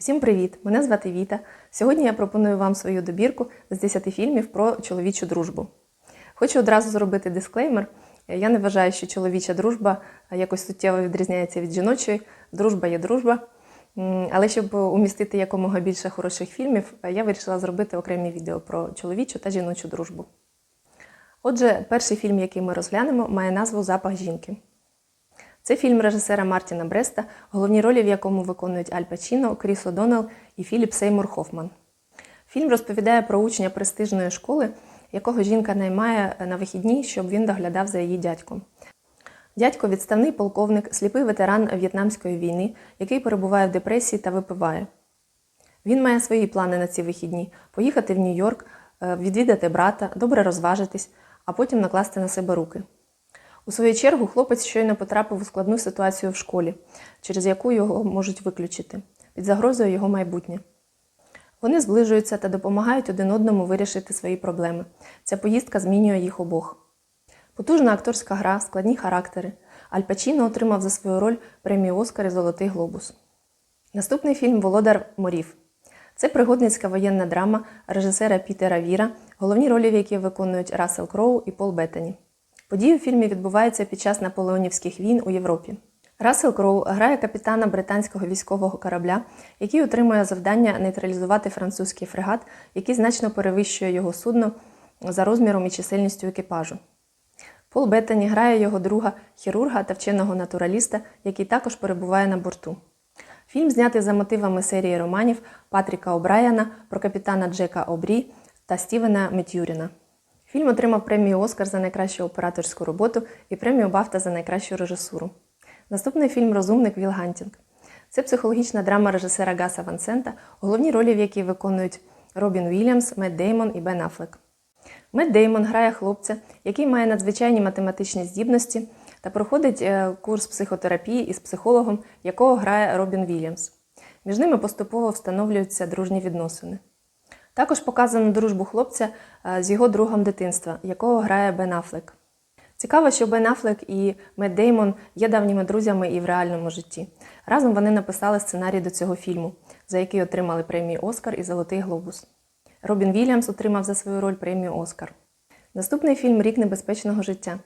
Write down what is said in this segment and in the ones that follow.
Всім привіт! Мене звати Віта. Сьогодні я пропоную вам свою добірку з 10 фільмів про чоловічу дружбу. Хочу одразу зробити дисклеймер. Я не вважаю, що чоловіча дружба якось суттєво відрізняється від жіночої. Дружба є дружба. Але щоб умістити якомога більше хороших фільмів, я вирішила зробити окремі відео про чоловічу та жіночу дружбу. Отже, перший фільм, який ми розглянемо, має назву Запах жінки. Це фільм режисера Мартіна Бреста, головні ролі в якому виконують Аль Пачіно, Кріс О'Доннелл і Філіп Сеймур Хофман. Фільм розповідає про учня престижної школи, якого жінка наймає на вихідні, щоб він доглядав за її дядьком. Дядько відставний полковник, сліпий ветеран В'єтнамської війни, який перебуває в депресії та випиває. Він має свої плани на ці вихідні: поїхати в Нью-Йорк, е, відвідати брата, добре розважитись, а потім накласти на себе руки. У свою чергу хлопець щойно потрапив у складну ситуацію в школі, через яку його можуть виключити, під загрозою його майбутнє. Вони зближуються та допомагають один одному вирішити свої проблеми. Ця поїздка змінює їх обох. Потужна акторська гра, складні характери. Аль Пачіно отримав за свою роль премію Оскар і Золотий глобус. Наступний фільм Володар морів. Це пригодницька воєнна драма режисера Пітера Віра, головні ролі в якій виконують Рассел Кроу і Пол Беттані. Події у фільмі відбуваються під час наполеонівських війн у Європі. Рассел Кроу грає капітана британського військового корабля, який отримує завдання нейтралізувати французький фрегат, який значно перевищує його судно за розміром і чисельністю екіпажу. Пол Беттані грає його друга хірурга та вченого натураліста, який також перебуває на борту. Фільм знятий за мотивами серії романів Патріка О'Брайана про капітана Джека Обрі та Стівена Метюріна. Фільм отримав премію Оскар за найкращу операторську роботу і премію Бафта за найкращу режисуру. Наступний фільм Розумник Віл Гантінг. Це психологічна драма режисера Гаса Ван Сента, головні ролі в якій виконують Робін Вільямс, Мет Деймон і Бен Аффлек. Мет Деймон грає хлопця, який має надзвичайні математичні здібності та проходить е, курс психотерапії із психологом, якого грає Робін Вільямс. Між ними поступово встановлюються дружні відносини. Також показано дружбу хлопця е, з його другом дитинства, якого грає Бен Аффлек. Цікаво, що Бен Аффлек і Мет Деймон є давніми друзями і в реальному житті. Разом вони написали сценарій до цього фільму, за який отримали премії Оскар і Золотий Глобус. Робін Вільямс отримав за свою роль премію Оскар. Наступний фільм Рік небезпечного життя.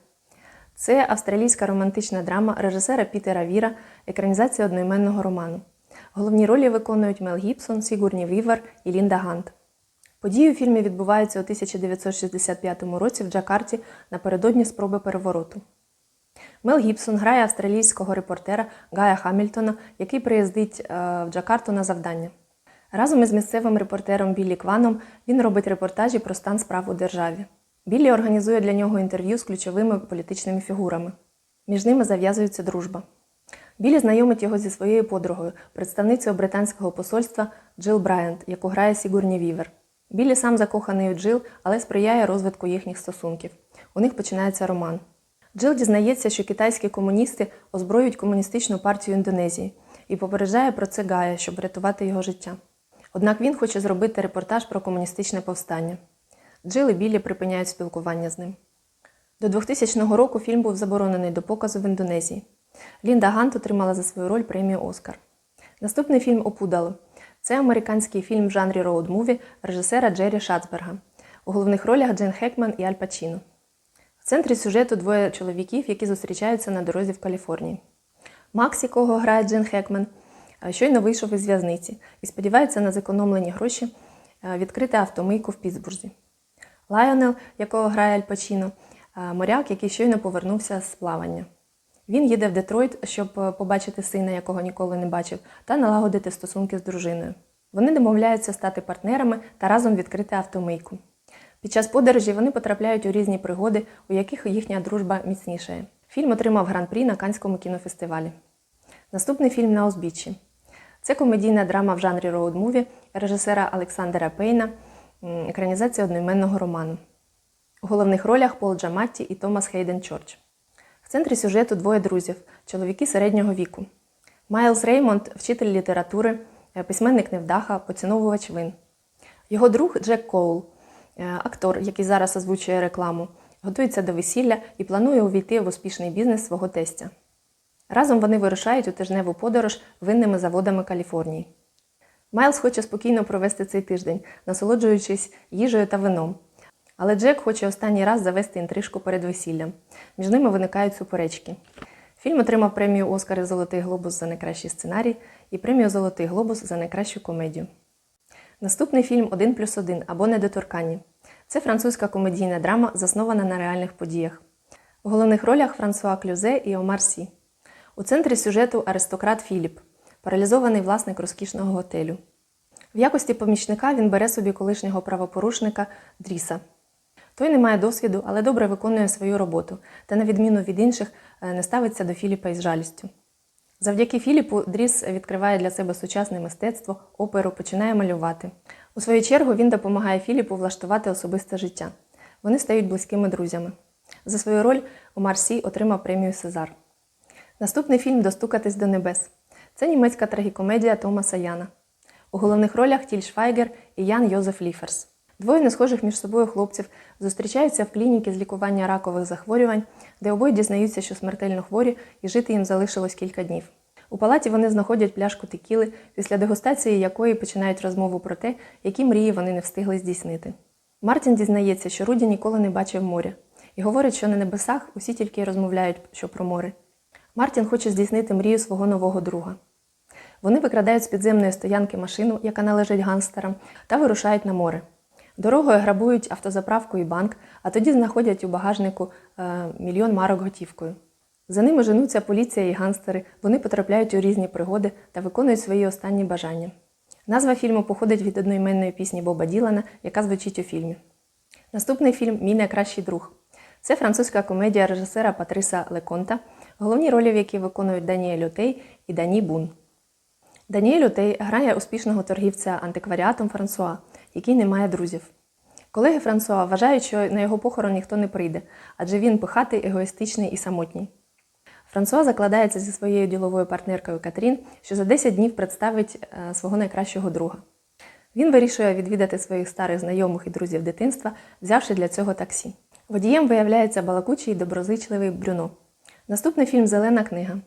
Це австралійська романтична драма режисера Пітера Віра, екранізація одноіменного роману. Головні ролі виконують Мел Гібсон, Сігурні Вівер і Лінда Гант. Події у фільмі відбуваються у 1965 році в Джакарті напередодні спроби перевороту. Мел Гібсон грає австралійського репортера Гая Хамільтона, який приїздить е, в Джакарту на завдання. Разом із місцевим репортером Біллі Кваном він робить репортажі про стан справ у державі. Біллі організує для нього інтерв'ю з ключовими політичними фігурами. Між ними зав'язується дружба. Біллі знайомить його зі своєю подругою, представницею британського посольства Джил Брайант, яку грає Сігурні Вівер. Біллі сам закоханий у Джил, але сприяє розвитку їхніх стосунків. У них починається роман. Джил дізнається, що китайські комуністи озброюють комуністичну партію Індонезії і попереджає про це Гая, щоб врятувати його життя. Однак він хоче зробити репортаж про комуністичне повстання. Джил і Біллі припиняють спілкування з ним. До 2000 року фільм був заборонений до показу в Індонезії. Лінда Гант отримала за свою роль премію Оскар. Наступний фільм Опудало. Це американський фільм в жанрі роуд-муві режисера Джері Шацберга. У головних ролях Джен Хекман і Аль Пачіно. В центрі сюжету двоє чоловіків, які зустрічаються на дорозі в Каліфорнії. Макс, якого грає Джен Хекман, щойно вийшов із в'язниці і сподівається на зекономлені гроші відкрити автомийку в Пітсбурзі. Лайонел, якого грає Аль Пачіно, моряк, який щойно повернувся з плавання. Він їде в Детройт, щоб побачити сина, якого ніколи не бачив, та налагодити стосунки з дружиною. Вони домовляються стати партнерами та разом відкрити автомийку. Під час подорожі вони потрапляють у різні пригоди, у яких їхня дружба міцнішає. Фільм отримав гран-прі на Канському кінофестивалі. Наступний фільм на узбіччі. Це комедійна драма в жанрі роуд-муві режисера Олександра Пейна, екранізація одноіменного роману. У головних ролях Пол Джаматті і Томас Хейден Чорч. В центрі сюжету двоє друзів, чоловіки середнього віку. Майлз Реймонд вчитель літератури, письменник невдаха, поціновувач вин. Його друг Джек Коул, актор, який зараз озвучує рекламу, готується до весілля і планує увійти в успішний бізнес свого тестя. Разом вони вирушають у тижневу подорож винними заводами Каліфорнії. Майлз хоче спокійно провести цей тиждень, насолоджуючись їжею та вином. Але Джек хоче останній раз завести інтрижку перед весіллям. Між ними виникають суперечки. Фільм отримав премію Оскар і Золотий глобус за найкращий сценарій і премію Золотий глобус за найкращу комедію. Наступний фільм Один плюс один або Недоторканні. Це французька комедійна драма, заснована на реальних подіях. У головних ролях Франсуа Клюзе і Омар Сі. У центрі сюжету аристократ Філіп, паралізований власник розкішного готелю. В якості помічника він бере собі колишнього правопорушника Дріса. Той не має досвіду, але добре виконує свою роботу та, на відміну від інших, е, не ставиться до Філіпа із жалістю. Завдяки Філіпу Дріс відкриває для себе сучасне мистецтво, оперу, починає малювати. У свою чергу він допомагає Філіпу влаштувати особисте життя. Вони стають близькими друзями. За свою роль Омар Сі отримав премію Сезар. Наступний фільм Достукатись до небес. Це німецька трагікомедія Томаса Яна. У головних ролях Тіль Швайгер і Ян Йозеф Ліферс. Двоє несхожих між собою хлопців зустрічаються в клініці з лікування ракових захворювань, де обоє дізнаються, що смертельно хворі, і жити їм залишилось кілька днів. У палаті вони знаходять пляшку текіли, після дегустації якої починають розмову про те, які мрії вони не встигли здійснити. Мартін дізнається, що Руді ніколи не бачив моря, і говорить, що на небесах усі тільки розмовляють що про море. Мартін хоче здійснити мрію свого нового друга. Вони викрадають з підземної стоянки машину, яка належить гангстерам, та вирушають на море. Дорогою грабують автозаправку і банк, а тоді знаходять у багажнику е, мільйон марок готівкою. За ними женуться поліція і гангстери, вони потрапляють у різні пригоди та виконують свої останні бажання. Назва фільму походить від одноіменної пісні Боба Ділана, яка звучить у фільмі. Наступний фільм Мій найкращий друг. Це французька комедія режисера Патриса Леконта, головні ролі в якій виконують Даніель Отей і Дані Бун. Даніель Отей грає успішного торгівця антикваріатом Франсуа, який не має друзів. Колеги Франсуа вважають, що на його похорон ніхто не прийде, адже він пихатий, егоїстичний і самотній. Франсуа закладається зі своєю діловою партнеркою Катрін, що за 10 днів представить е, свого найкращого друга. Він вирішує відвідати своїх старих знайомих і друзів дитинства, взявши для цього таксі. Водієм виявляється балакучий і доброзичливий Брюно. Наступний фільм Зелена книга.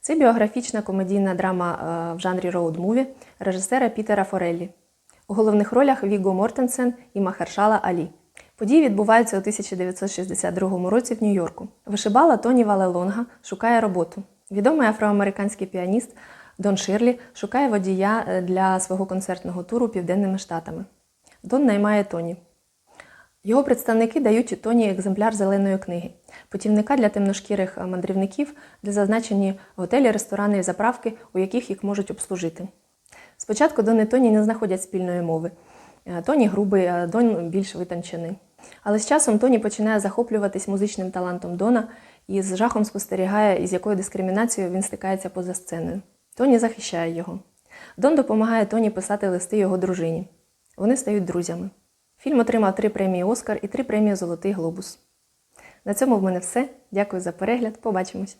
Це біографічна комедійна драма е, в жанрі роуд-муві режисера Пітера Фореллі. У головних ролях Віго Мортенсен і Махершала Алі. Події відбуваються у 1962 році в Нью-Йорку. Вишибала Тоні Валелонга шукає роботу. Відомий афроамериканський піаніст Дон Ширлі шукає водія е, для свого концертного туру Південними Штатами. Дон наймає Тоні. Його представники дають Тоні екземпляр зеленої книги, путівника для темношкірих мандрівників, де зазначені готелі, ресторани і заправки, у яких їх можуть обслужити. Спочатку Дон і Тоні не знаходять спільної мови. Е, Тоні грубий, а Дон більш витончений. Але з часом Тоні починає захоплюватись музичним талантом Дона і з жахом спостерігає, із якою дискримінацією він стикається поза сценою. Тоні захищає його. Дон допомагає Тоні писати листи його дружині. Вони стають друзями. Фільм отримав три премії Оскар і три премії Золотий Глобус. На цьому в мене все. Дякую за перегляд. Побачимось!